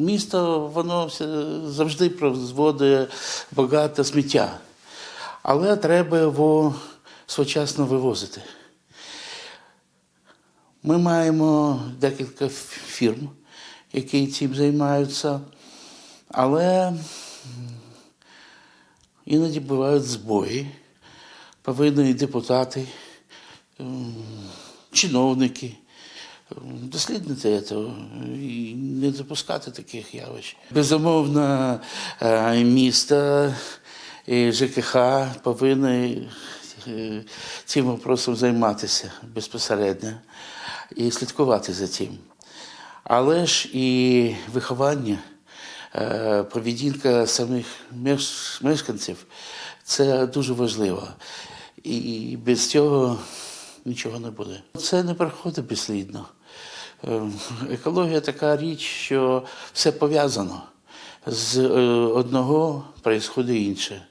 Місто воно завжди призводить багато сміття, але треба його своєчасно вивозити. Ми маємо декілька фірм, які цим займаються, але іноді бувають збої. Повинні депутати, чиновники м, досліднити це і не допускати таких явищ. Безумовно, е, місто і ЖКХ повинні е, цим вопросом займатися безпосередньо і слідкувати за цим. Але ж і виховання, е, поведінка самих мешканців це дуже важливо. І без цього нічого не буде. Це не проходить безслідно. Е, Екологія така річ, що все пов'язано. З е, одного відбувається інше.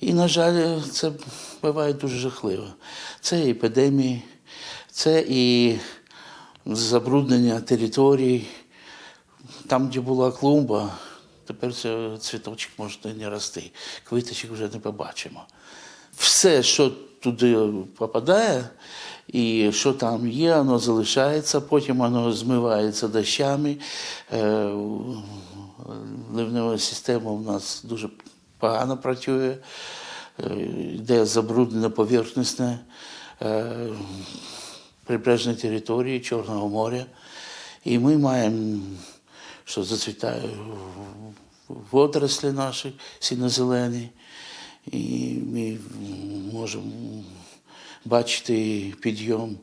І, на жаль, це буває дуже жахливо. Це епідемії, це і забруднення територій. Там, де була клумба, тепер цвіточок може не рости. Квіточок вже не побачимо. Все, що туди попадає, і що там є, воно залишається, потім воно змивається дощами. Е, Ливнева система у нас дуже погано працює, е, йде забруднена поверхностне е, прибережні території Чорного моря. І ми маємо, що зацвітає водорослі наші сіно-зелені, і ми можемо бачити підйом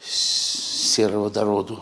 сероводороду.